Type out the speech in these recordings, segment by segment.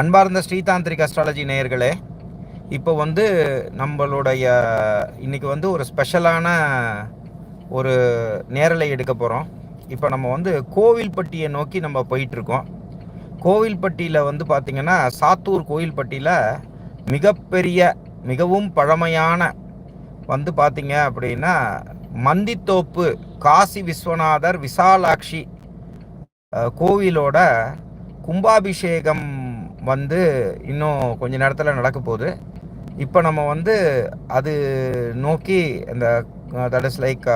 அன்பார்ந்த ஸ்ரீதாந்திரிக் அஸ்ட்ராலஜி நேயர்களே இப்போ வந்து நம்மளுடைய இன்னைக்கு வந்து ஒரு ஸ்பெஷலான ஒரு நேரலை எடுக்க போகிறோம் இப்போ நம்ம வந்து கோவில்பட்டியை நோக்கி நம்ம போயிட்டுருக்கோம். கோவில்பட்டியில் வந்து பார்த்திங்கன்னா சாத்தூர் கோவில்பட்டியில் மிகப்பெரிய மிகவும் பழமையான வந்து பார்த்திங்க அப்படின்னா மந்தித்தோப்பு காசி விஸ்வநாதர் விசாலாட்சி கோவிலோட கும்பாபிஷேகம் வந்து இன்னும் கொஞ்ச நேரத்தில் நடக்க போகுது. இப்போ நம்ம வந்து அது நோக்கி இந்த தட் இஸ் லைக்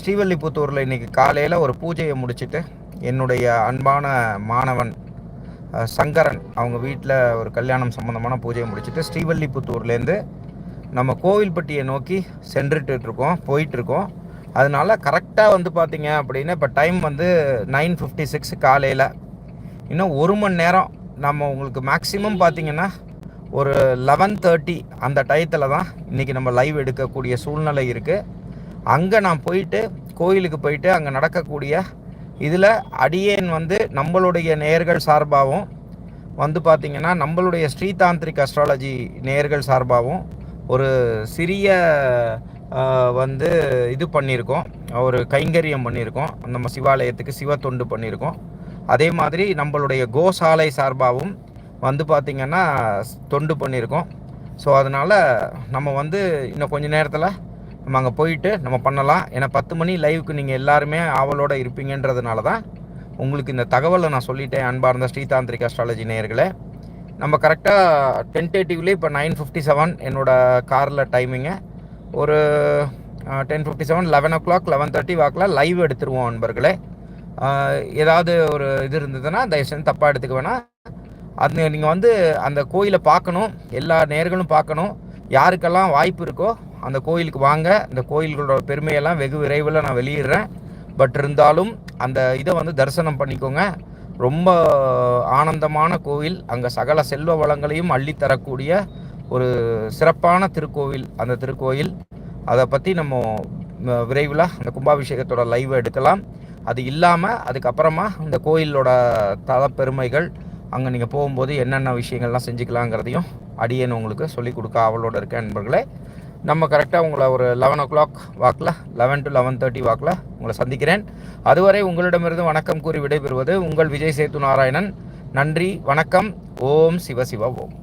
ஸ்ரீவல்லிபுத்தூரில் இன்றைக்கி காலையில் ஒரு பூஜையை முடிச்சிட்டு என்னுடைய அன்பான மாணவன் சங்கரன் அவங்க வீட்டில் ஒரு கல்யாணம் சம்மந்தமான பூஜையை முடிச்சிட்டு ஸ்ரீவல்லிபுத்தூர்லேருந்து நம்ம கோவில்பட்டியை நோக்கி சென்றுட்டு இருக்கோம் போயிட்டுருக்கோம். அதனால கரெக்டாக வந்து பார்த்தீங்க அப்படின்னா இப்போ டைம் வந்து நைன் ஃபிஃப்டி சிக்ஸ் காலையில். இன்னும் ஒரு மணி நேரம் நம்ம உங்களுக்கு மேக்ஸிமம் பார்த்தீங்கன்னா ஒரு லெவன் தேர்ட்டி அந்த டயத்தில் தான் இன்றைக்கி நம்ம லைவ் எடுக்கக்கூடிய சூழ்நிலை இருக்குது அங்கே நான் போயிட்டு கோயிலுக்கு போயிட்டு அங்கே நடக்கக்கூடிய இதில் அடியேன் வந்து நம்மளுடைய நேயர்கள் சார்பாகவும் வந்து பார்த்திங்கன்னா நம்மளுடைய ஸ்ரீதாந்திரிக் அஸ்ட்ராலஜி நேயர்கள் சார்பாகவும் ஒரு சிறிய வந்து இது பண்ணியிருக்கோம் ஒரு கைங்கரியம் பண்ணியிருக்கோம் நம்ம சிவாலயத்துக்கு சிவ தொண்டு பண்ணியிருக்கோம் அதே மாதிரி நம்மளுடைய கோசாலை சார்பாகவும் வந்து பார்த்திங்கன்னா தொண்டு பண்ணியிருக்கோம். ஸோ அதனால் நம்ம வந்து இன்னும் கொஞ்ச நேரத்தில் நம்ம அங்கே போயிட்டு நம்ம பண்ணலாம். ஏன்னா பத்து மணி லைவுக்கு நீங்கள் எல்லாருமே ஆவலோடு இருப்பீங்கன்றதுனால தான் உங்களுக்கு இந்த தகவலை நான் சொல்லிட்டேன் அன்பார்ந்த ஸ்ரீதாந்திரிக் அஸ்ட்ராலஜி நேயர்களே. நம்ம கரெக்டாக டென்டேட்டிவ்லேயே இப்போ நைன் ஃபிஃப்டி செவன் என்னோடய காரில் டைமிங்கு ஒரு ten fifty seven eleven o'clock eleven thirty வாக்கில் லைவ் எடுத்துருவோம் நண்பர்களே ஏதாவது ஒரு இது இருந்ததுன்னா தயவுசெய்து தப்பாக எடுத்துக்க வேணாம். அது நீங்கள் வந்து அந்த கோயிலை பார்க்கணும் எல்லா நேர்களும் பார்க்கணும். யாருக்கெல்லாம் வாய்ப்பு இருக்கோ அந்த கோயிலுக்கு வாங்க. இந்த கோயில்களோட பெருமையெல்லாம் வெகு விரைவில் நான் வெளியிடுறேன். பட் இருந்தாலும் அந்த இதை வந்து தரிசனம் பண்ணிக்கோங்க. ரொம்ப ஆனந்தமான கோவில். அங்கே சகல செல்வ வளங்களையும் அள்ளித்தரக்கூடிய ஒரு சிறப்பான திருக்கோவில் அந்த திருக்கோயில். அதை பற்றி நம்ம விரைவில் அந்த கும்பாபிஷேகத்தோட லைவை எடுக்கலாம். அது இல்லாமல் அதுக்கப்புறமா இந்த கோயிலோட தல பெருமைகள் அங்கே நீங்கள் போகும்போது என்னென்ன விஷயங்கள்லாம் செஞ்சுக்கலாங்கிறதையும் அடியேன்னு உங்களுக்கு சொல்லிக் கொடுக்க அவளோட இருக்க நண்பர்களே. நம்ம கரெக்டாக உங்களை ஒரு லெவன் ஓ கிளாக் வாக்கில் லெவன் டு லெவன் தேர்ட்டி வாக்கில் உங்களை சந்திக்கிறேன். அதுவரை உங்களிடமிருந்து வணக்கம் கூறி விடைபெறுவது உங்கள் விஜய் சேத்து நாராயணன் நன்றி வணக்கம். ஓம் சிவ சிவா ஓம்.